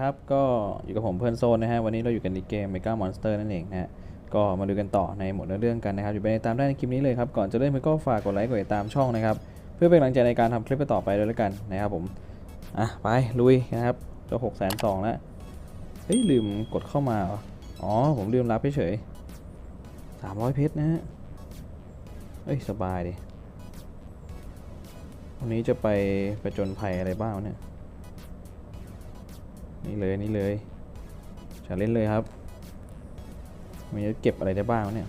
ครับ ก็อยู่กับผมเพื่อนโซนนะฮะ วันนี้เราอยู่กันในเกม Mega Monster นั่นเองนะฮะ ก็มาดูกันต่อในหมวดเรื่องกันนะครับ อยู่ไปในตามได้ในคลิปนี้เลยครับ ก่อนจะเริ่มก็ฝากกดไลค์กดติดตามช่องนะครับ เพื่อเป็นกำลังใจในการทำคลิปต่อไปด้วยแล้วกันนะครับผม อะ ไป ลุยนะครับจะหกแสนสองแล้ว เฮ้ย ลืมกดเข้ามาเหรออ๋อ ผมลืมรับเฉยสามร้อยเพชรนะฮะ เอ้ย สบายดิวันนี้จะไปประจนภัยอะไรบ้างเนี่ย นี่เลยนี่เลยจะเล่นเลยครับมันจะเก็บอะไรได้บ้างวะเนี่ย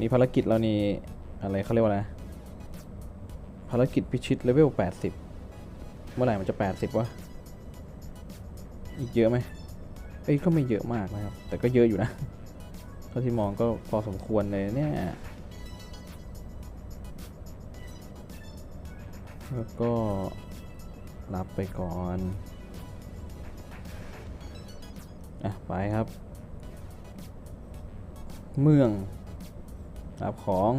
นี่ภารกิจเรานี่อะไรเขาเรียกว่าอะไรภารกิจพิชิตเลเวล 80 เมื่อไหร่มันจะ 80 วะ อีกเยอะไหมเอ้ยก็ไม่เยอะมากนะครับ แต่ก็เยอะอยู่นะเท่าที่มองก็พอสมควรเลยเนี่ย แล้วก็ รับไปก่อน อะ ไปครับ เมือง รับของ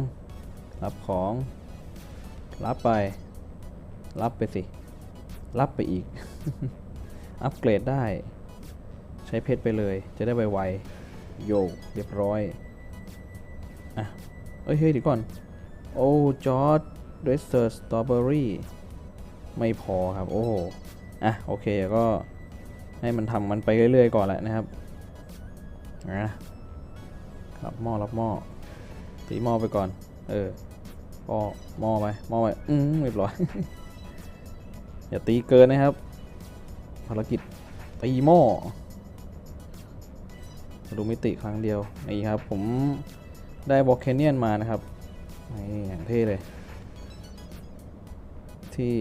รับของ รับไป รับไปสิ รับไปอีก อัปเกรดได้ ใช้เพชรไปเลย จะได้ไวๆ โยก เรียบร้อย อะ เอ้ย เฮ้ยเดี๋ยวก่อน โอ้จอร์ดเรสเซอร์สตรอเบอรี่ ไม่พอครับ โอ้โหอะโอเคก็ให้มันทำมันไปเรื่อยๆก่อนแหละนะครับนะครับหม้อรับหม้อตีหม้อไปก่อน เออก็หม้อไปหม้อไปอืมเรียบร้อย อย่าตีเกินนะครับ ภารกิจตีหม้อดูมิติครั้งเดียวนี่ครับผมได้บอกแคเนียนมานะครับนี่อย่างเท่เลย ที่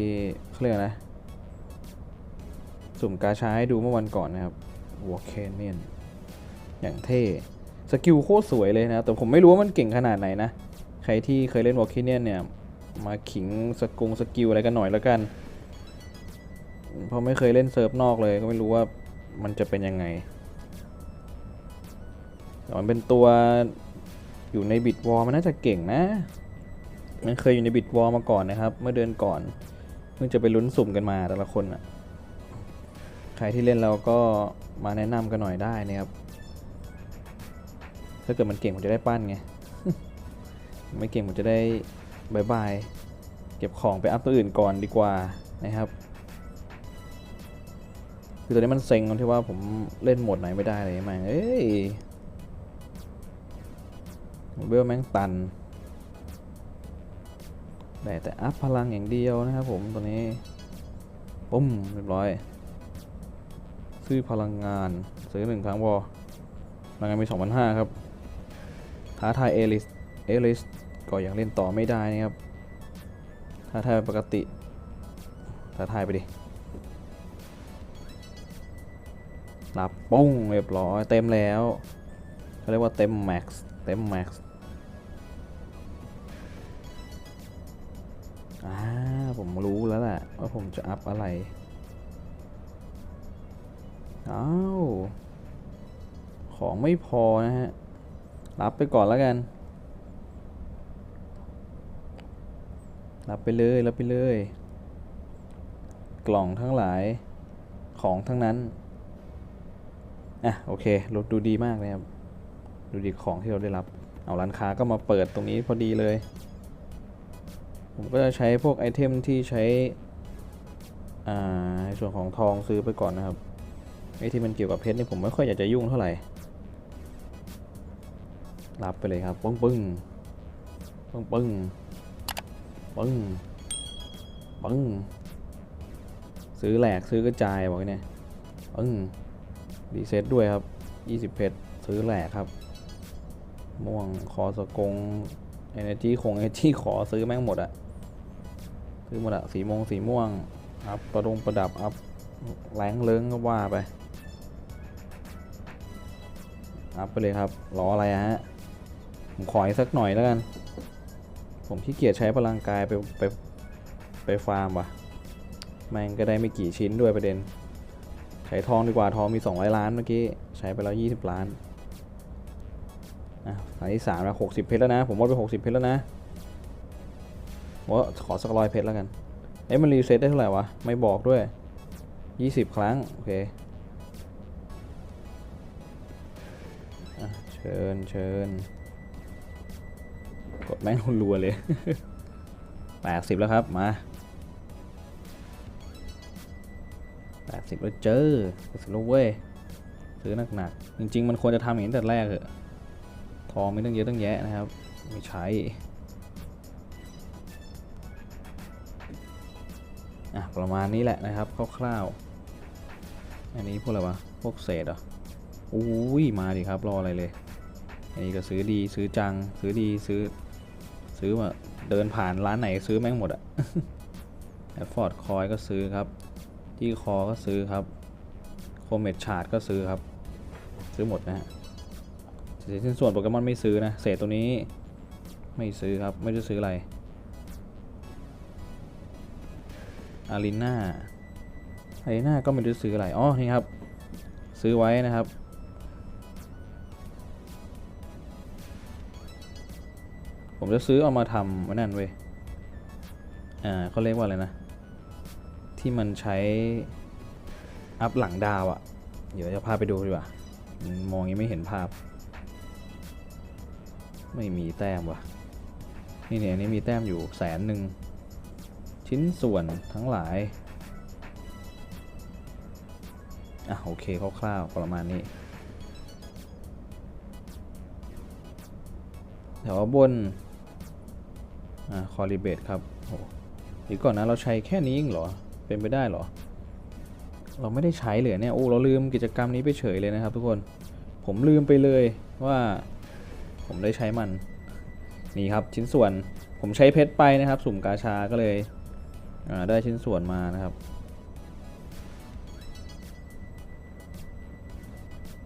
เขาเรียกอะไรนะ สุ่มกาชาให้ดูเมื่อวันก่อนนะครับวอลเคนเนียนอย่างเท่สกิลโคตรสวยเลยนะ แต่ผมไม่รู้ว่ามันเก่งขนาดไหนนะ ใครที่เคยเล่นวอลเคนเนียนเนี่ย มาขิงสกุงสกิลอะไรกันหน่อยแล้วกัน เพราะไม่เคยเล่นเซิร์ฟนอกเลยก็ไม่รู้ว่ามันจะเป็นยังไงแต่มันเป็นตัวอยู่ในบิดวอลมันน่าจะเก่งนะ มันเคยอยู่ในบิดวอลมาก่อนนะครับ เมื่อเดือนก่อน เพิ่งจะไปลุ้นสุ่มกันมาแต่ละคนอะใครที่เล่นเราก็มาแนะนำกันหน่อยได้นะครับ ถ้าเกิดมันเก่งผมจะได้ปั้นไง ไม่เก่งผมจะได้บายบาย เก็บของไปอัพตัวอื่นก่อนดีกว่านะครับ คือตอนนี้มันเซ็งตรงที่ว่าผมเล่นโหมดไหนไม่ได้เลยแม่งเอ้ยเบลแม่งตัน ได้แต่อัพพลังอย่างเดียวนะครับผมตัวนี้ปุ้มเรียบร้อย ซื้อพลังงานซื้อหนึ่งครั้งพอพลังงานมี2,500ครับท้าทายเอลิสเอลิสก็ยังเล่นต่อไม่ได้นะครับท้าทายปกติท้าทายไปดิรับปุ้งเรียบร้อยเต็มแล้วเขาเรียกว่าเต็มแม็กซ์เต็มแม็กซ์ ผมรู้แล้วแหละว่าผมจะอัพอะไร อ้าว ของไม่พอนะฮะ รับไปก่อนแล้วกัน รับไปเลย รับไปเลย กล่องทั้งหลาย ของทั้งนั้น อะ โอเครถดูดีมากเลยครับ ดูดีของที่เราได้รับ เอาร้านค้าก็มาเปิดตรงนี้พอดีเลย ผมก็จะใช้พวกไอเทมที่ใช้ในส่วนของทองซื้อไปก่อนนะครับไอที่มันเกี่ยวกับเพชรนี่ผมไม่ค่อยอยากจะยุ่งเท่าไหร่รับไปเลยครับปึ้งปึ้งปึ้งปึ้งปึ้งปึ้งซื้อแหลกซื้อกระจายบอกเนี่ยปึ้งรีเซ็ตด้วยครับ 20 เพชรซื้อแหลกครับ ม่วงคอสกง Energy คง Energy ขอซื้อแม่งหมดอะ ซื้อหมดอะสีมงสีม่วง อัพประดงประดับ อัพแรงเลิงก็ว่าไป อัพไปเลยครับรออะไรอะฮะ ผมขออีกสักหน่อยแล้วกัน ผมขี้เกียจใช้พลังกายไปไปไปฟาร์มว่ะ แม่งก็ได้ไม่กี่ชิ้นด้วยประเด็น ใช้ทองดีกว่าทองมี 200 ล้านเมื่อกี้ ใช้ไปแล้ว 20 ล้านอะอันที่สามแล้วหกสิบเพชรแล้วนะ ผมว่าไปหกสิบเพชรแล้วนะ ว่าขอสักร้อยเพชรแล้วกัน เอ๊ะมันรีเซ็ตได้เท่าไหร่วะ ไม่บอกด้วยยี่สิบครั้ง โอเคอเชิญเชิญกดแม่งรัวเลยแปดสิบแล้วครับ มาแปดสิบแล้วเจอแปดสิบแล้วเว้ย ซื้อหนักๆ จริง ๆ มันควรจะทำอย่างนี้แต่แรกเหอะทองไม่ต้องเยอะต้องแยะนะครับ ไม่ใช้ ประมาณนี้แหละนะครับคร่าวๆอันนี้พวกอะไรวะพวกเศษเหรออุ้ยมาดิครับรออะไรเลยอันนี้ก็ซื้อดีซื้อจังซื้อดีซื้อซื้อมาเดินผ่านร้านไหนซื้อแม่งหมดอะแอฟฟอร์ดคอยก็ซื้อครับที่คอก็ซื้อครับโคเมดชาร์ดก็ซื้อครับ ซื้อหมดนะฮะเศษชิ้นส่วนโปเกมอนไม่ซื้อนะเศษตัวนี้ไม่ซื้อครับไม่ได้ซื้ออะไร อารีนาอารีนาก็ไม่ได้ซื้ออะไร อ๋อ นี่ครับ ซื้อไว้นะครับ ผมจะซื้อเอามาทำไว้นั่นเว้ย อ่าเขาเรียกว่าอะไรนะ ที่มันใช้ อัพหลังดาวอะ่ะ เดี๋ยวจะพาไปดูดีกว่าอืมองยังไม่เห็นภาพ ไม่มีแต้มว่ะ นี่เนี่ยนนี้มีแต้มอยู่แสนหนึ่ง ชิ้นส่วนทั้งหลาย อะโอเคคร่าวๆประมาณนี้ แถวบน อ่าคอริเบตครับโอ้เดี๋ยก่อนนะเราใช้แค่นี้เองเหรอ เป็นไปได้เหรอ เราไม่ได้ใช้เลยเนี่ยโอ้เราลืมกิจกรรมนี้ไปเฉยเลยนะครับทุกคน ผมลืมไปเลยว่าผมได้ใช้มัน นี่ครับชิ้นส่วนผมใช้เพชรไปนะครับ สุ่มกาชาก็เลย ได้ชิ้นส่วนมานะครับ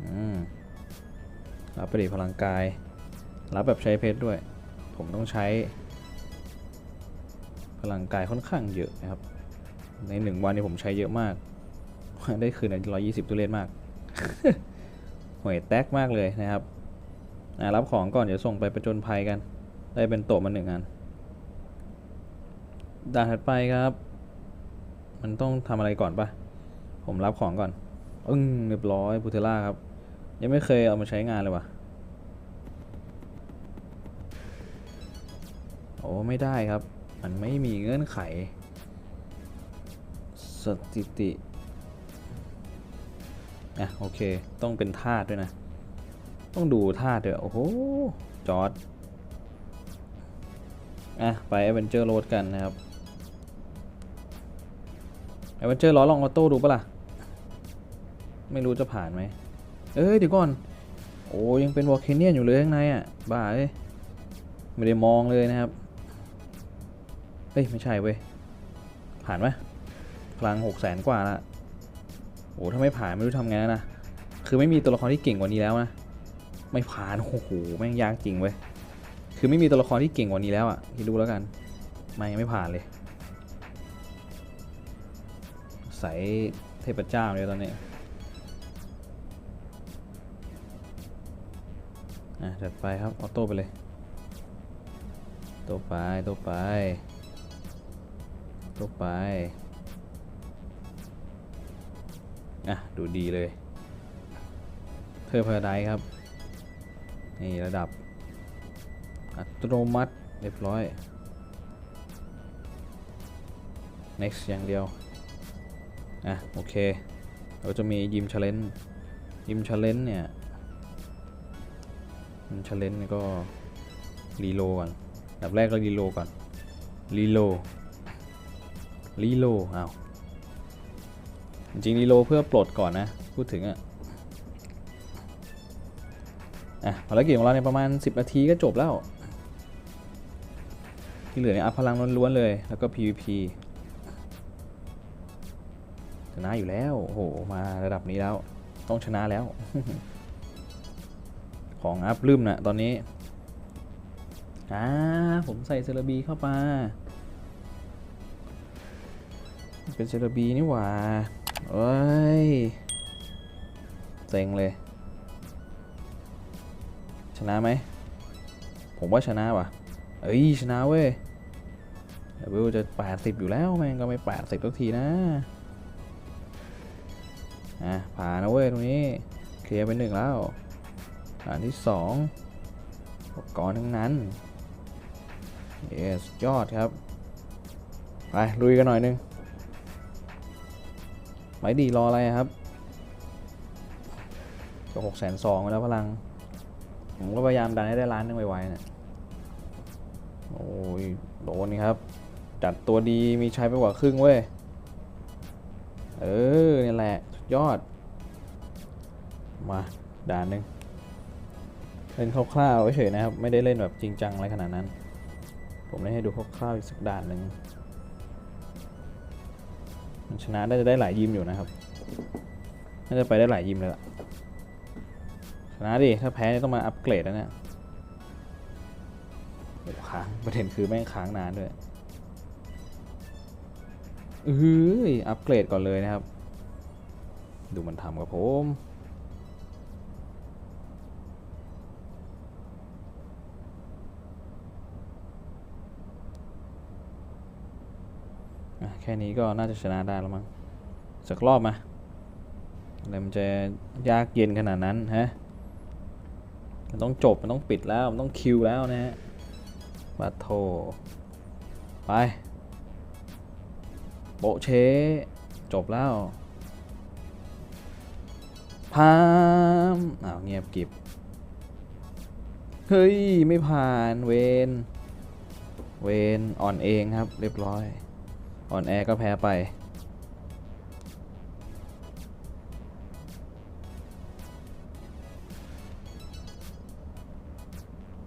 อืมรับประดิพลังกาย รับแบบใช้เพชรด้วย ผมต้องใช้ พลังกายค่อนข้างเยอะนะครับ ในหนึ่งวันนี้ผมใช้เยอะมาก ได้คืนร้อยยี่สิบตุเลนมากห่วยแตกมากเลยนะครับรับของก่อนเดี๋ยวส่งไปประจนภัยกัน ได้เป็นโตะมาหนึ่งอัน ด่านถัดไปครับ มันต้องทำอะไรก่อนปะผมรับของก่อน อึ้งเรียบร้อยบูเทล่าครับ ยังไม่เคยเอามาใช้งานเลยวะโอ้ไม่ได้ครับ มันไม่มีเงื่อนไข สถิติอะโอเค ต้องเป็นธาตุด้วยนะ ต้องดูธาตุด้วย โอ้โห จอร์ดอะ ไป a อเวนเจอร์โรดกันนะครับ a อเวนเจอร์ล้อลองออโต้ดูปะล่ะ ไม่รู้จะผ่านไหม เอ้ยเดี๋ยวก่อน โอ้ยังเป็นวอลเคเนียนอยู่เลยข้างในอะ บ้าเอ้ย ไม่ได้มองเลยนะครับเฮ้ย ไม่ใช่เว้ย ผ่านไหมพลังหกแสนกว่าละโอ้ถ้าไม่ผ่านไม่รู้ทำไงนะ คือไม่มีตัวละครที่เก่งกว่านี้แล้วนะ ไม่ผ่าน โอ้โห แม่งยากจริงเว้ย คือไม่มีตัวละครที่เก่งกว่านี้แล้วอะ คิดดูแล้วกัน ไม่ไม่ผ่านเลย ใส่เทพเจ้าเลยตอนนี้อะจัดไปครับ ออโต้ไปเลย ตัวไป ตัวไป ตัวไป อะ ดูดีเลยเทอร์พาราไดครับ นี่ ระดับ อัตโนมัติเรียบร้อย next อย่างเดียว อะโอเคเราจะมียิมชาเลนยิมชาเลนเนี่ยยิมชาเลนก็รีโลก่อนดับแรกก็รีโลก่อนรีโลรีโลอ้าวจริงรีโลเพื่อปลดก่อนนะ พูดถึงอะอะภารกิจของเราในประมาณ 10 นาทีก็จบแล้ว ที่เหลือเนี่ยอัพพลังล้วนๆเลย แล้วก็ PVP ชนะอยู่แล้วโอ้โหมาระดับนี้แล้ว ต้องชนะแล้ว ของอัพลืมนะตอนนี้อ่าผมใส่เซรบีเข้ามาเป็นเซรบีนี่หว่าเอ้ยเซ็งเลย ชนะไหม ผมว่าชนะว่ะ เอ้ย ชนะเว้ยเดี๋ยวจะ 80 อยู่แล้วแม่งก็ไม่ 80สักทีนะ อะผ่านนะเว้ยตรงนี้เคลียร์ไปหนึ่งแล้วด่านที่สองอุปกรณ์ทั้งนั้นเยสยอดครับไปลุยกันหน่อยนึงไปดีรออะไรครับก็หกแสนสองแล้วพลัง ผมก็พยายามดันให้ได้ล้านนึงไวๆนะโอ้ยโดนนี่ครับ จัดตัวดีมีใช้ไปกว่าครึ่งเว้ย เออนี่แหละ ยอด มาด่านหนึ่งเล่นคร่าวๆเฉยๆนะครับ ไม่ได้เล่นแบบจริงจังอะไรขนาดนั้น ผมได้ให้ดูคร่าวๆอีกสักด่านหนึ่งมันชนะได้จะได้หลายยิมอยู่นะครับน่าจะไปได้หลายยิมเลยล่ะชนะดิถ้าแพ้ต้องมาอัปเกรดแล้วเนี่ยค้างประเด็นคือแม่งค้างนานด้วยเอ้ยอัปเกรดก่อนเลยนะครับ ดูมันทำกับผม แค่นี้ก็น่าจะชนะได้แล้วมั้งสักรอบมาอะไรมันจะยากเย็นขนาดนั้นฮะ มันต้องจบ มันต้องปิดแล้ว มันต้องคิวแล้วนะฮะบัตโท ไป โปเช จบแล้ว พามอ้าวเงียบกิบเฮ้ย ไม่ผ่านเวนเวนอ่อนเองครับ เรียบร้อย อ่อนแอก็แพ้ไป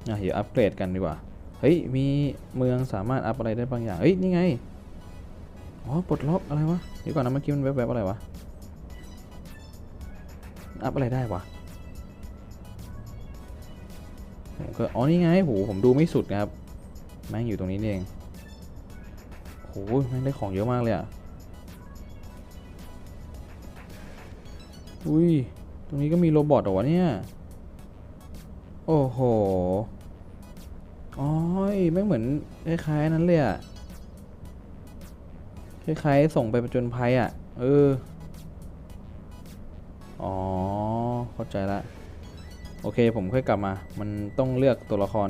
อะเดี๋ยวอัปเกรดกันดีกว่า เฮ้ย มีเมืองสามารถอัพอะไรได้บางอย่าง เฮ้ย นี่ไง อ๋อปลดล็อกอะไรวะ เดี๋ยวก่อนนะเมื่อกี้มันแวบๆอะไรวะ อัพอะไรได้วะก็อ๋อนี่ไงโหผมดูไม่สุดครับ แม่งอยู่ตรงนี้เองโหแม่งได้ของเยอะมากเลยอะ อุ้ย ตรงนี้ก็มีโรบอทเหรอวะเนี่ย โอ้โหอ๋อยแม่งเหมือนคล้ายๆนั้นเลยอะ คล้ายๆส่งไปประจนภัยอะ เออ อ๋อ เข้าใจละ โอเคผมค่อยกลับมา มันต้องเลือกตัวละคร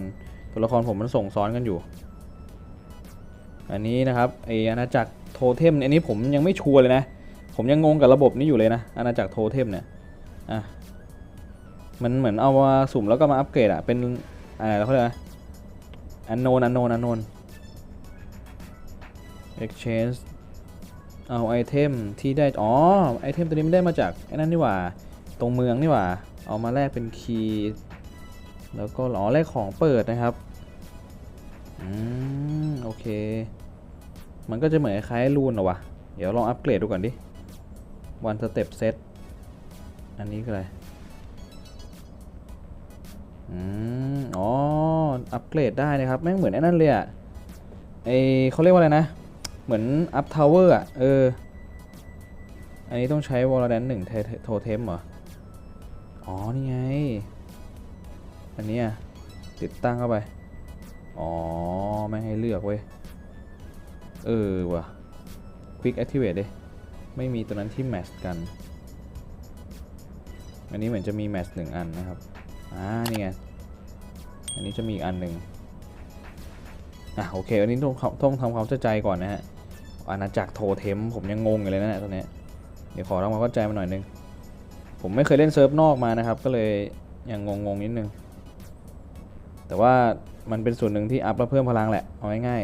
ตัวละครผมมันส่งซ้อนกันอยู่ อันนี้นะครับไออาณาจักรโทเทม อันนี้ผมยังไม่ชัวร์เลยนะ ผมยังงงกับระบบนี้อยู่เลยนะ อาณาจักรโทเทมเนี่ย อะ มันเหมือนเอามาสุ่มแล้วก็มาอัปเกรดอะเป็นอะไรเขาเรียกนะอันโนนอันโนนอันโนน exchange เอาไอเทมที่ได้ อ๋อ ไอเทมตัวนี้ไม่ได้มาจากไอ้นั่นนี่หว่า ตรงเมืองนี่หว่า เอามาแลกเป็นคีย์ แล้วก็อ๋อแลกของเปิดนะครับ อืม โอเค มันก็จะเหมือนคล้ายรูนเหรอวะ เดี๋ยวลองอัปเกรดดูก่อนดิ one step set อันนี้คืออะไร อืม อ๋อ อัปเกรดได้นะครับ แม่งเหมือนไอ้นั่นเลยอะไอเขาเรียกว่าอะไรนะ เหมือนอัพทาวเวอร์อะเออ อันนี้ต้องใช้วอลเลนหนึ่งโทเทมเหรอ อ๋อ นี่ไง อันนี้ติดตั้งเข้าไป อ๋อ ไม่ให้เลือกเว้ย เออว่ะ Quick Activate ดิไม่มีตัวนั้นที่แมทช์กัน อันนี้เหมือนจะมีแมทช์หนึ่งอันนะครับ อ่า นี่ไง อันนี้จะมีอีกอันหนึ่งอะโอเค อันนี้ต้องต้องทำความเข้าใจก่อนนะฮะ อาณาจักรโทเทมผมยังงงอยู่เลยนะตอนนี้เดี๋ยวขอทำความเข้าใจมาหน่อยนึง ผมไม่เคยเล่นเซิร์ฟนอกมานะครับ ก็เลยยังงงๆนิดนึง แต่ว่ามันเป็นส่วนหนึ่งที่อัพแล้วเพิ่มพลังแหละ เอาง่าย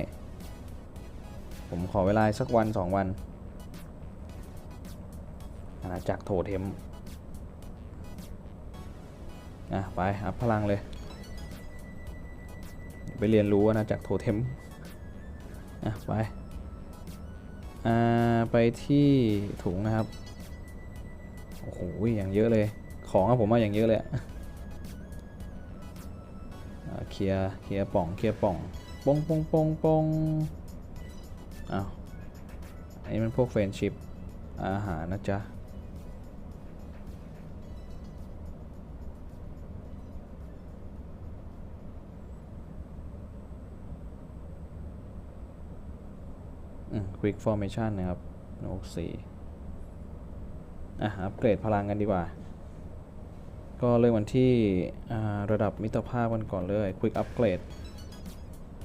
ๆ ผมขอเวลาสักวันสองวันอาณาจักรโทเทมอะไปอัพพลังเลย ไปเรียนรู้อาณาจักรโทเทมอะไป ไปที่ถุงนะครับ โอ้โห อย่างเยอะเลย ของอะผมมาอย่างเยอะเลยอะอ่าเคลียร์เคลียร์ป่องเคลียร์ป่องปงปงปงปงอ้าวอันนี้มันพวกเฟรนชิพอาหารนะจ๊ะ quick formation นะครับโน้ตสี่อะ อัปเกรดพลังกันดีกว่า ก็เริ่มวันที่ระดับมิตรภาพกันก่อนเลย Quick Upgrade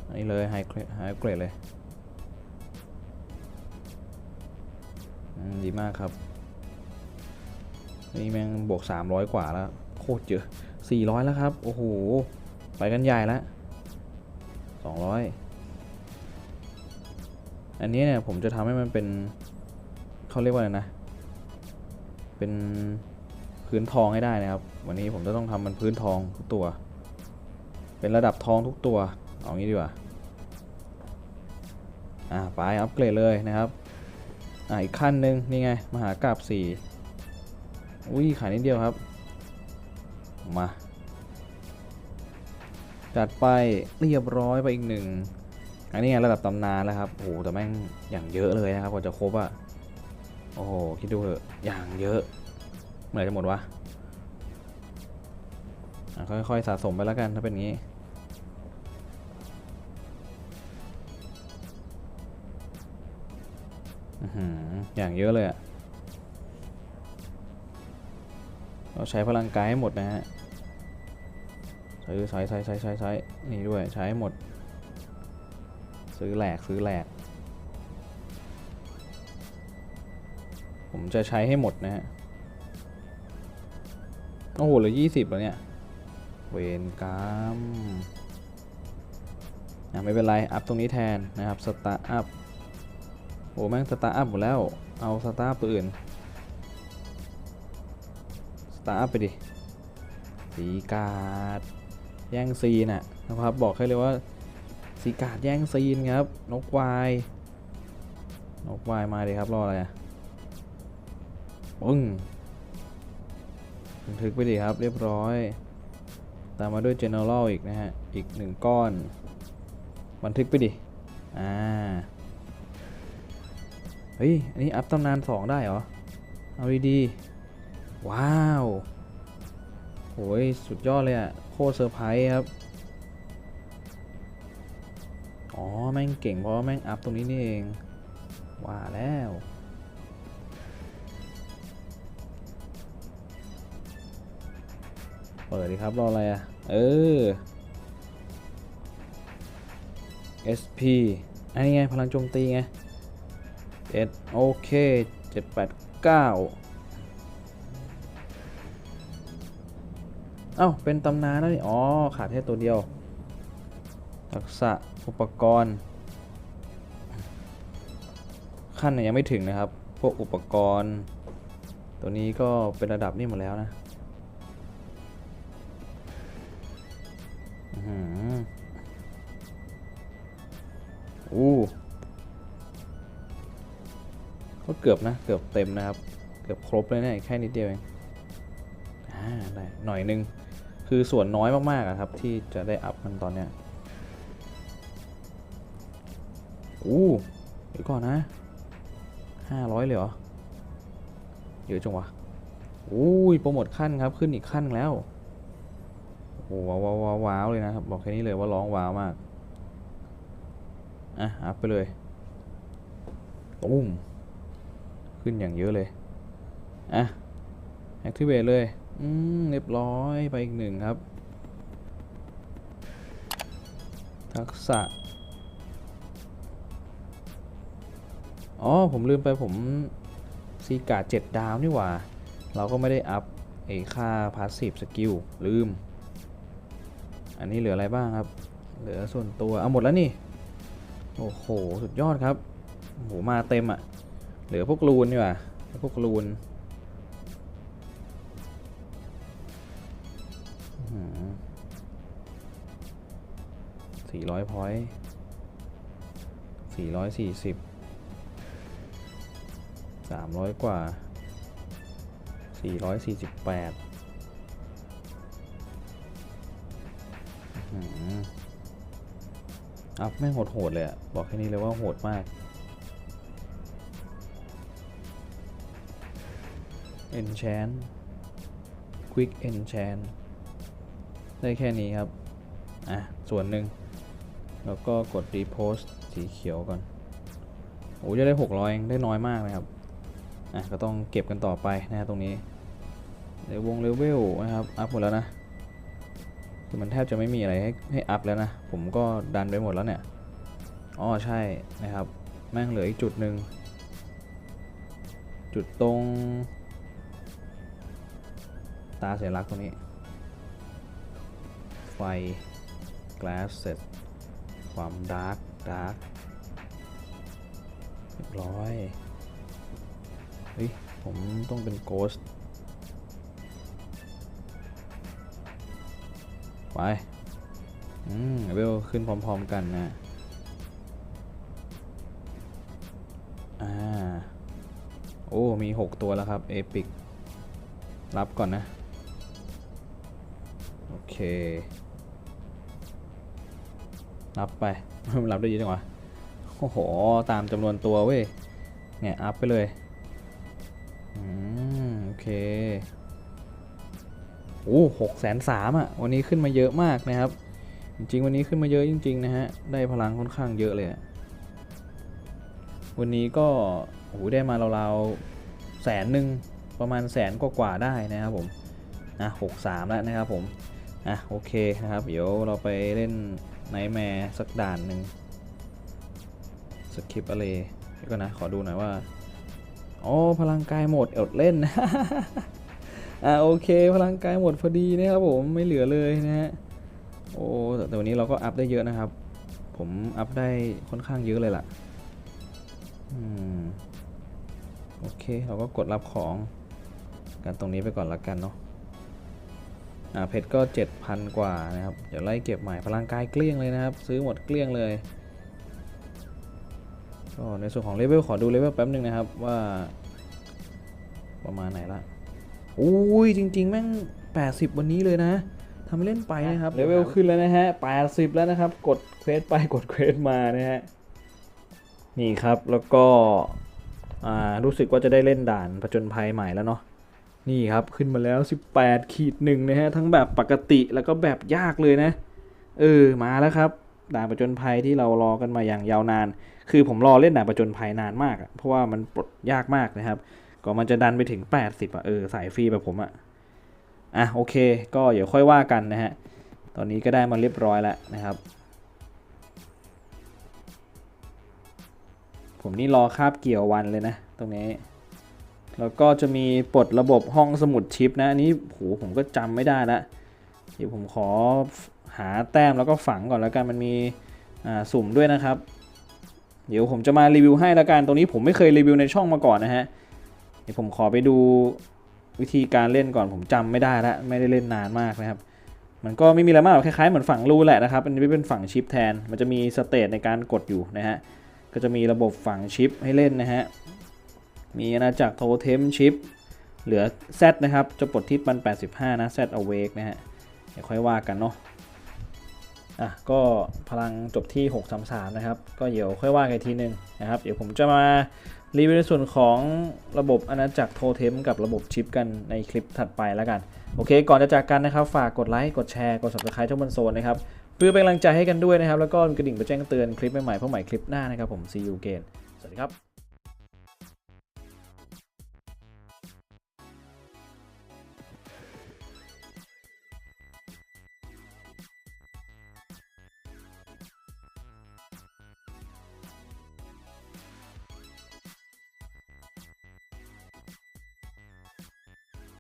อันนี้เลย High High Upgrade เลยดีมากครับ นี่แม่งบวก 300 กว่าแล้ว โคตรเยอะ400 แล้วครับ โอ้โห ไปกันใหญ่แล้ว200 อันนี้เนี่ยผมจะทำให้มันเป็นเขาเรียกว่าอะไรนะ เป็นพื้นทองให้ได้นะครับ วันนี้ผมจะต้องทำมันพื้นทองทุกตัว เป็นระดับทองทุกตัวเอางี้ดีกว่าอ่าไปอัปเกรดเลยนะครับอ่าอีกขั้นหนึ่งนี่ไงมหากราบสี่อุ้ยขายนิดเดียวครับ มา จัดไปเรียบร้อยไปอีกหนึ่ง อันนี้ไงระดับตำนานแล้วครับโอ้โหแต่แม่งอย่างเยอะเลยนะครับกว่าจะครบอะโอ้โหคิดดูเถอะอย่างเยอะเมื่อไหร่จะหมดวะค่อยๆสะสมไปแล้วกันถ้าเป็นงี้อย่างเยอะเลยอะเราใช้พลังกายให้หมดนะฮะใช้ใช้ใช้ใช้ใช้นี่ด้วยใช้ให้หมด ซื้อแหลกซื้อแหลก ผมจะใช้ให้หมดนะฮะ โอ้โหเหลือยี่สิบแล้วเนี่ย เวนกรรมอะไม่เป็นไร อัพตรงนี้แทนนะครับ สตาร์อัพ โอ้แม่งสตาร์อัพหมดแล้ว เอาสตาร์อัพตัวอื่น สตาร์อัพไปดิ สีกาดแย่งซีนอะนะครับ บอกให้เลยว่า สีกาดแย่งซีนครับ นกวายนกวายมาดิครับ รออะไรอะปึ้งบันทึกไปดิครับ เรียบร้อย ตามมาด้วย general อีกนะฮะ อีกหนึ่งก้อน บันทึกไปดิ อ่า เฮ้ย อันนี้อัพตำนานสองได้เหรอ เอาดีๆว้าวโหยสุดยอดเลยอะ โคตรเซอร์ไพรส์ครับ อ๋อ แม่งเก่งเพราะแม่งอัพตรงนี้นี่เอง ว่าแล้ว เปิดดีครับ รออะไรอะเออ SP อันนี้ไง พลังโจมตีไงเอ็ดโอเคเจ็ดแปดเก้าเอ้า เป็นตำนานแล้วนี่อ๋อ ขาดแค่ตัวเดียว ทักษะอุปกรณ์ ขั้นยังไม่ถึงนะครับ พวกอุปกรณ์ ตัวนี้ก็เป็นระดับนี่หมดแล้วนะอืมอู้ก็เกือบนะ เกือบเต็มนะครับ เกือบครบเลยเนี่ยแค่นิดเดียวเองอ่าได้หน่อยนึง คือส่วนน้อยมากๆครับ ที่จะได้อัพมันตอนเนี้ย อู้เดี๋ยวก่อนนะห้าร้อยเลยเหรอ เยอะจังวะอู้ยโปรโมทขั้นครับขึ้นอีกขั้นแล้วโอ้ว้าวว้าวว้าวว้าวเลยนะครับ บอกแค่นี้เลยว่าร้องว้าวมาก อะอัพไปเลยตุ้มขึ้นอย่างเยอะเลย อะ activate เลย อืม เรียบร้อยไปอีกหนึ่งครับ ทักษะ อ๋อ ผมลืมไปผมซีการ์เจ็ดดาวนี่หว่า เราก็ไม่ได้อัพไอ้ค่าพาสซีฟสกิลลืม อันนี้เหลืออะไรบ้างครับ เหลือส่วนตัวเอาหมดแล้วนี่ โอ้โห สุดยอดครับโอ้โหมาเต็มอะ่ะ เหลือพวกรูนดีกว่า พวกรูนสี่ร้อยพอยต์สี่ร้อยสี่สิบ สามร้อยกว่าสี่ร้อยสี่สิบแปดอัพแม่งโหดๆเลยอะบอกแค่นี้เลยว่าโหดมาก enchant quick enchant ได้แค่นี้ครับ อะ ส่วนหนึ่ง แล้วก็กด repost สีเขียวก่อน โอ้จะได้ 600เองได้น้อยมากนะครับ อะก็ต้องเก็บกันต่อไปนะครับตรงนี้เลวงเลเวลนะครับอัพหมดแล้วนะคือมันแทบจะไม่มีอะไรให้ให้อัพแล้วนะ ผมก็ดันไปหมดแล้วเนี่ยอ๋อใช่นะครับ แม่งเหลืออีกจุดหนึ่งจุดตรง ตาเสัญลักษณ์ตรงนี้ ไฟ glass เสร็จ ความดาร์กดาร์กเรียบร้อย ผมต้องเป็นโกสไป อืมเวลขึ้นพร้อมๆกันนะ อ่า โอ้ มี 6 ตัวแล้วครับ เอพิก รับก่อนนะ โอเค รับไป รับได้เยอะจังวะ โอ้โห ตามจำนวนตัวเว้ย เนี่ย อัพไปเลย เคโอ้หกแสนสามอะ วันนี้ขึ้นมาเยอะมากนะครับ จริงๆ วันนี้ขึ้นมาเยอะจริง ๆ นะฮะ ได้พลังค่อนข้างเยอะเลย วันนี้ก็โอ้โหได้มาราวๆแสนหนึ่งประมาณแสนกว่าๆได้นะครับผมนะหกสามแล้วนะครับผม อะโอเคนะครับ เดี๋ยวเราไปเล่นไนแมร์สักด่านหนึ่งสคริปอะไรเดี๋ยวก่อนนะ ขอดูหน่อยว่า อ๋อพลังกายหมดอดเล่นอ่าโอเค พลังกายหมดพอดีนะครับผมไม่เหลือเลยนะฮะโอ้แต่แต่วันนี้เราก็อัพได้เยอะนะครับ ผมอัพได้ค่อนข้างเยอะเลยล่ะอืมโอเค เราก็กดรับของกันตรงนี้ไปก่อนละกันเนาะอ่าเพชรก็ 7,000 กว่านะครับ เดี๋ยวไล่เก็บใหม่พลังกายเกลี้ยงเลยนะครับ ซื้อหมดเกลี้ยงเลย ก็ในส่วนของเลเวลขอดูเลเวลแป๊บหนึ่งนะครับว่า ประมาณไหนละอุ้ยจริง ๆ แม่ง 80 วันนี้เลยนะทำเล่นไปนะครับเลเวลขึ้นแล้วนะฮะ 80 แล้วนะครับ กดเควสไปกดเควสมานะฮะนี่ครับแล้วก็รู้สึกว่าจะได้เล่นด่านผจญภัยใหม่แล้วเนาะนี่ครับขึ้นมาแล้ว 18ขีดหนึ่งนะฮะทั้งแบบปกติแล้วก็แบบยากเลยนะ เออมาแล้วครับด่านผจญภัยที่เรารอกันมาอย่างยาวนาน คือผมรอเล่นด่านผจญภัยนานมากเพราะว่ามันปลดยากมากนะครับก็มันจะดันไปถึง 80อะเออสายฟรีแบบผมอะอะโอเค ก็เดี๋ยวค่อยว่ากันนะฮะตอนนี้ก็ได้มาเรียบร้อยแล้วนะครับ ผมนี่รอคาบเกี่ยววันเลยนะ ตรงนี้ แล้วก็จะมีปลดระบบห้องสมุดชิปนะอันนี้โหผมก็จำไม่ได้ละเดี๋ยวผมขอหาแต้มแล้วก็ฝังก่อนแล้วกันมันมีอ่าสุ่มด้วยนะครับ เดี๋ยวผมจะมารีวิวให้ล้วกันตรงนี้ผมไม่เคยรีวิวในช่องมาก่อนนะฮะเดี๋ยวผมขอไปดูวิธีการเล่นก่อนผมจำไม่ได้ละไม่ได้เล่นนานมากนะครับ มันก็ไม่มีอะไรมากคล้ายๆเหมือนฝั่งรูแหละนะครับอันนี้เป็นฝั่งชิปแทน มันจะมีสเตตในการกดอยู่นะฮะก็จะมีระบบฝั่งชิปให้เล่นนะฮะมีอาณาจักรโทเทมชิปเหลือ Z นะครับ จะปลดที่ปัน 85 นะ Z Awake นะฮะเดี๋ยวค่อยว่ากันเนาะ อะก็พลังจบที่ 633 นะครับ ก็เดี๋ยวค่อยว่ากันอีกทีนึงนะครับ เดี๋ยวผมจะมารีวิวในส่วนของระบบอาณาจักรโทเทมกับระบบชิปกันในคลิปถัดไปแล้วกัน โอเค ก่อนจะจากกันนะครับ ฝากกดไลค์ กดแชร์ กด subscribe ช่องบนโซนนะครับ เพื่อเป็นกำลังใจให้กันด้วยนะครับ แล้วก็กระดิ่งไปแจ้งเตือนคลิปใหม่ๆเพื่อใหม่คลิปหน้านะครับผม see you again สวัสดีครับ